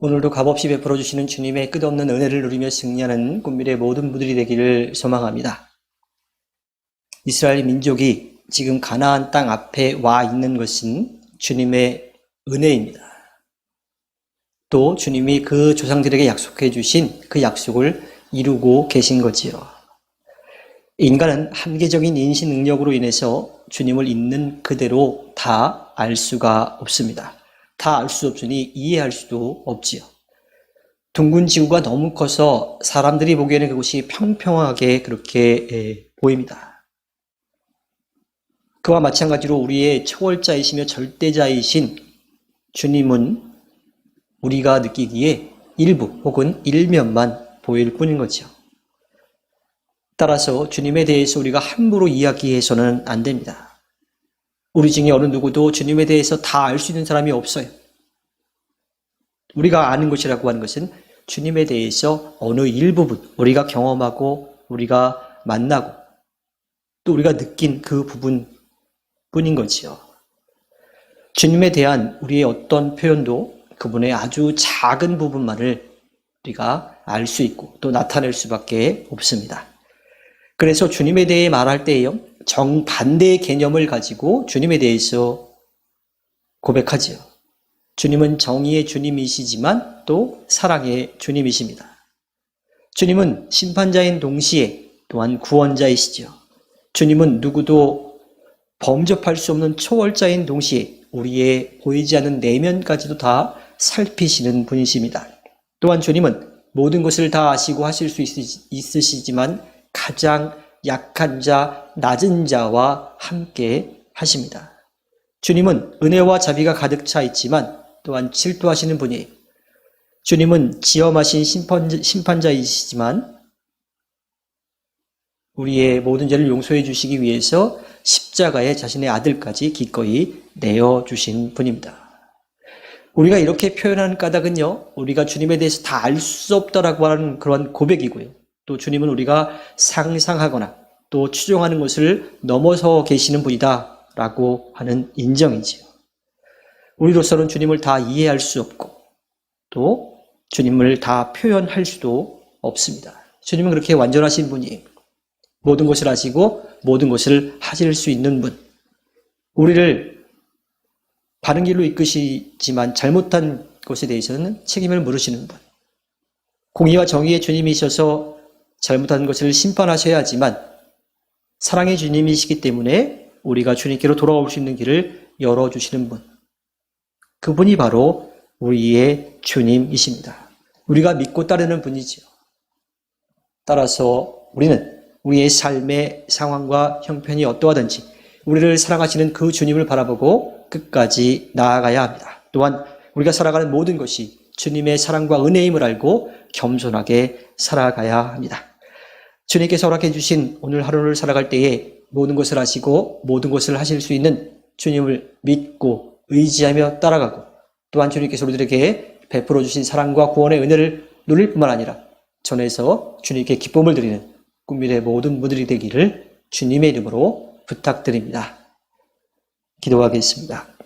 오늘도 값없이 베풀어 주시는 주님의 끝없는 은혜를 누리며 승리하는 꿈밀의 모든 분들이 되기를 소망합니다. 이스라엘 민족이 지금 가나안 땅 앞에 와 있는 것은 주님의 은혜입니다. 또 주님이 그 조상들에게 약속해 주신 그 약속을 이루고 계신 거지요. 인간은 한계적인 인식 능력으로 인해서 주님을 있는 그대로 다 알 수가 없습니다. 다 알 수 없으니 이해할 수도 없지요. 둥근 지구가 너무 커서 사람들이 보기에는 그곳이 평평하게 그렇게 예, 보입니다. 그와 마찬가지로 우리의 초월자이시며 절대자이신 주님은 우리가 느끼기에 일부 혹은 일면만 보일 뿐인 거죠. 따라서 주님에 대해서 우리가 함부로 이야기해서는 안 됩니다. 우리 중에 어느 누구도 주님에 대해서 다 알 수 있는 사람이 없어요. 우리가 아는 것이라고 하는 것은 주님에 대해서 어느 일부분, 우리가 경험하고, 우리가 만나고, 또 우리가 느낀 그 부분 뿐인 거지요. 주님에 대한 우리의 어떤 표현도 그분의 아주 작은 부분만을 우리가 알 수 있고 또 나타낼 수밖에 없습니다. 그래서 주님에 대해 말할 때에요. 정반대의 개념을 가지고 주님에 대해서 고백하지요. 주님은 정의의 주님이시지만 또 사랑의 주님이십니다. 주님은 심판자인 동시에 또한 구원자이시죠. 주님은 누구도 범접할 수 없는 초월자인 동시에 우리의 보이지 않는 내면까지도 다 살피시는 분이십니다. 또한 주님은 모든 것을 다 아시고 하실 수 있으시지만 가장 약한 자, 낮은 자와 함께 하십니다. 주님은 은혜와 자비가 가득 차 있지만 또한 질투하시는 분이 주님은 지엄하신 심판, 심판 자이시지만 우리의 모든 죄를 용서해 주시기 위해서 십자가에 자신의 아들까지 기꺼이 내어 주신 분입니다. 우리가 이렇게 표현하는 까닭은요, 우리가 주님에 대해서 다 알 수 없다라고 하는 그런 고백이고요. 또 주님은 우리가 상상하거나 또 추종하는 것을 넘어서 계시는 분이다라고 하는 인정이지요. 우리로서는 주님을 다 이해할 수 없고 또 주님을 다 표현할 수도 없습니다. 주님은 그렇게 완전하신 분이 모든 것을 아시고 모든 것을 하실 수 있는 분. 우리를 바른 길로 이끄시지만 잘못한 것에 대해서는 책임을 물으시는 분. 공의와 정의의 주님이셔서 잘못한 것을 심판하셔야 하지만 사랑의 주님이시기 때문에 우리가 주님께로 돌아올 수 있는 길을 열어주시는 분. 그분이 바로 우리의 주님이십니다. 우리가 믿고 따르는 분이지요. 따라서 우리는 우리의 삶의 상황과 형편이 어떠하든지 우리를 사랑하시는 그 주님을 바라보고 끝까지 나아가야 합니다. 또한 우리가 살아가는 모든 것이 주님의 사랑과 은혜임을 알고 겸손하게 살아가야 합니다. 주님께서 허락해 주신 오늘 하루를 살아갈 때에 모든 것을 아시고 모든 것을 하실 수 있는 주님을 믿고 의지하며 따라가고 또한 주님께서 우리들에게 베풀어 주신 사랑과 구원의 은혜를 누릴 뿐만 아니라 전에서 주님께 기쁨을 드리는 꿈밀의 모든 분들이 되기를 주님의 이름으로 부탁드립니다. 기도하겠습니다.